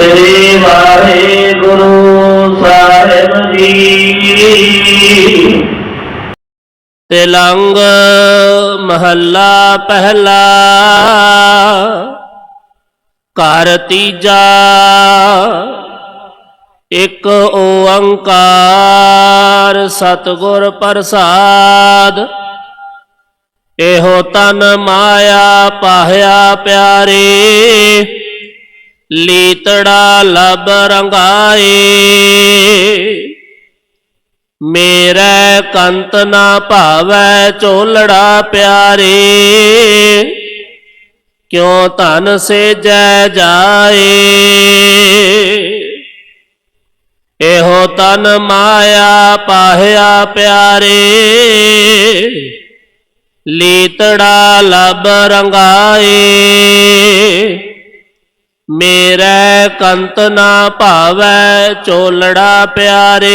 ਸ੍ਰੀ ਵਾਹਿਗੁਰੂ ਸਾਹਿਬ ਜੀ। ਤਿਲੰਗ ਮਹੱਲਾ ਪਹਿਲਾ, ਘਰ ਤੀਜਾ, ਇੱਕ ਓੰਕਾਰ ਸਤਿਗੁਰ ਪ੍ਰਸਾਦ। ਇਹੋ ਤਨ ਮਾਇਆ ਪਾਹਿਆ ਪਿਆਰੇ ਲੀਤੜਾ ਲਬ ਰੰਗਾਏ। ਮੇਰਾ ਕੰਤ ਨਾ ਭਾਵੈ ਝੋਲੜਾ ਪਿਆਰੇ। ਕਿਉ ਧਨ ਸੇ ਜੈ ਜਾਏ। ਇਹੋ ਤਨ ਮਾਇਆ ਪਾਹਿਆ ਪਿਆਰੇ। ਲੀਤੜਾ ਲਬ ਰੰਗਾਏ। ਮੇਰੇ ਕੰਤ ਨਾ ਭਾਵੈ ਚੋਲੜਾ ਪਿਆਰੇ,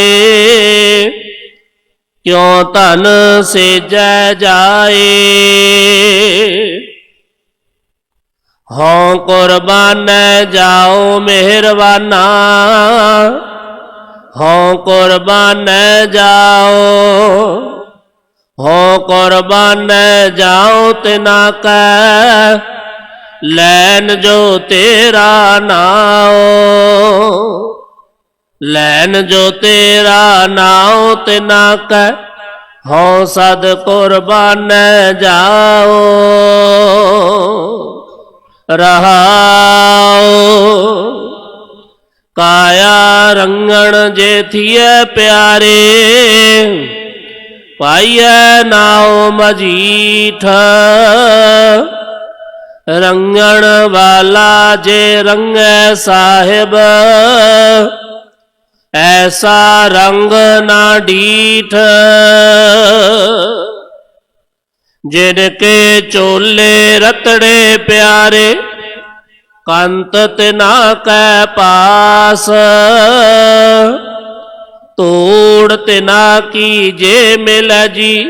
ਕਿਉ ਧਨ ਸੇਜੈ ਜਾਏ? ਹਉ ਕੁਰਬਾਨੈ ਜਾਓ ਮਿਹਰਬਾਨਾ, ਹਉ ਕੁਰਬਾਨੈ ਜਾਓ, ਹਉ ਕੁਰਬਾਨੈ ਜਾਓ ਤਿਨਾ ਕੈ ਲੈਨ ਜੋ ਤੇਰਾ ਨਾਉ ਲੈਨ ਜੋ ਤੇਰਾ ਨਾਉ ਨਾ ਕੈ ਹਉ ਸਦ ਕੁਰਬਾਨ ਜਾਓ। ਰਹਾਉ ਕਾਇਆ ਰੰਗਣ ਜੇਥੀਏ ਪਿਆਰੇ, ਪਾਈਐ ਨਾਉ ਮਜੀਠ। ਰੰਗਣ ਵਾਲਾ ਜੇ ਰੰਗੈ ਸਾਹਿਬ, ਐਸਾ ਰੰਗ ਨਾ ਡੀਠ। ਜਿਨ ਕੇ ਚੋਲੇ ਰਤੜੇ ਪਿਆਰੇ, ਕੰਤ ਤੇ ਨਾ ਕੈ ਪਾਸ। ਤੋੜ ਨਾ ਕੀ ਜੇ ਮਿਲ ਜੀ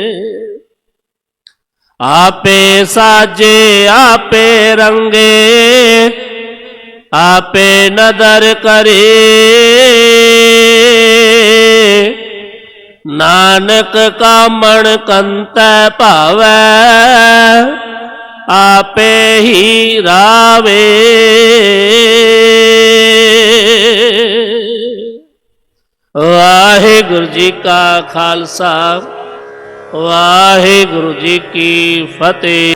ਆਪੇ ਸਾਜੇ, ਆਪੇ ਰੰਗੇ, ਆਪੇ ਨਦਰ ਕਰੇ। ਨਾਨਕ ਕਾਮਣ ਕੰਤੈ ਭਾਵੈ, ਆਪੇ ਹੀ ਰਾਵੇ। ਵਾਹਿਗੁਰੂ ਜੀ ਕਾ ਖਾਲਸਾ। ਵਾਹਿਗੁਰੂ ਜੀ ਕੀ ਫਤਿਹ।